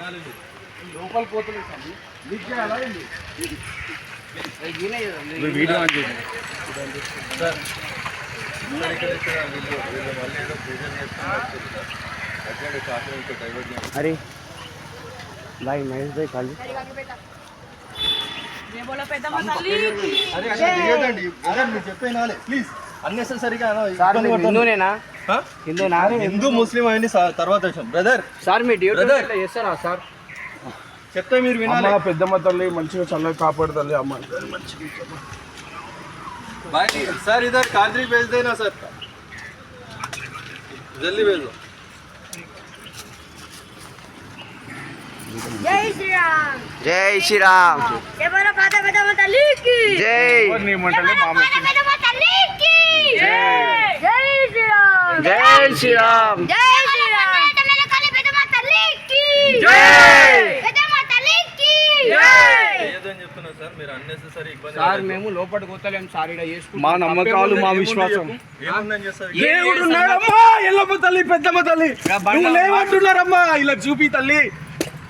లోపల పోతలేదు sir leak చేయాలా ఏంటి వీడియో అరే భాయ్ మహేష్ భాయ్ కాల్ అరే అన్నెసరిగా నేనా మీరు హిందూనేనా హిందూనా హిందూ ముస్లిం అయింది తర్వాత విషయం బ్రదర్ సార్ మీ డ్యూటీ Brother. ఇట్లా చేస్తారా సార్ చెప్తే మీరు వినాలి అమ్మ పెద్దమ్మ తల్లి మంచిగా చల్లగా కాపాడు తల్లి అమ్మ भाई सर इधर कादरी भेज देना सर जल्दी भेज दो జై శ్రీరామ్ జై శ్రీరామ్ జై బోలో పాత పెద్దమ్మ తల్లికి జై నీ మంటలే మామ పెద్దమ్మ తల్లికి జై శ్రీరామ్ జై శ్రీరామ్. జై సార్ మేము లోపల పోతలేం సార్ ఇక్కడ చేసుకుంటాం. మా నమ్మకాలు మా విశ్వాసం. దేవుడు ఉన్నాడమ్మా ఎల్లమ్మ తల్లి పెద్దమ్మ తల్లి. నువ్వు లేవంటున్నారమ్మా ఇలా చూపి తల్లి.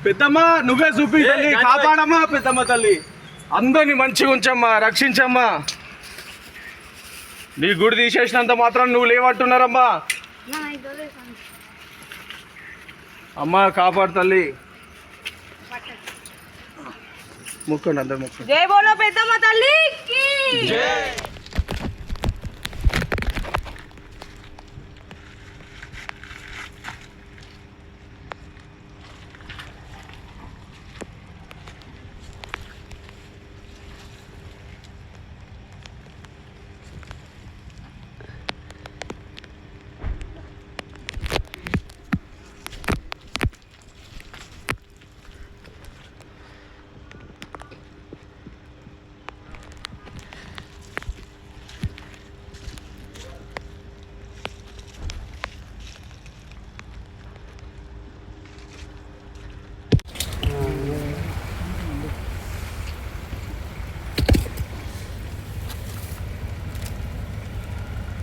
పెద్దమ్మ నువ్వే చూపి తల్లి కాపాడమ్మా పెద్దమ్మ తల్లి. అందరిని మంచిగా ఉంచమ్మా రక్షించమ్మా. నీ గుడి తీసేసినంత మాత్రం నువ్వు లేవంటున్నారమ్మా. అమ్మా కాపాడు తల్లి. ముక్కండి అందరు ముక్కండి. జై బోలో పెద్దమ్మ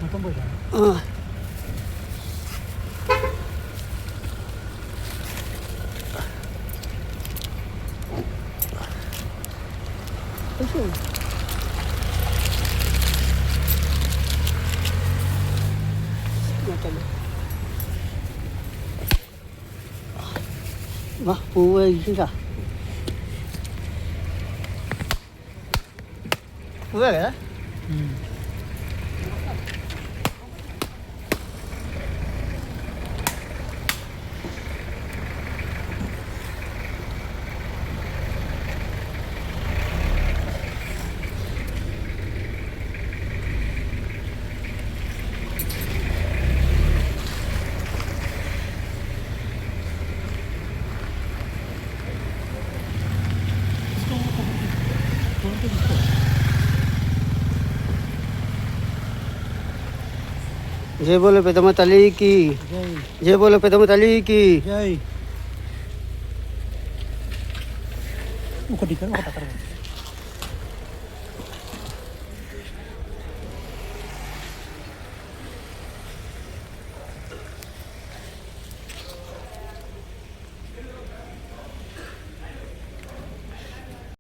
어떤 거죠? 어. 막 보호해 주시라. 왜? 음. జై బోలో పెద్దమ్మ తల్లికి. జై. బోలో పెద్దమ్మ తల్లికి. జై. ఒకటి ఒకటి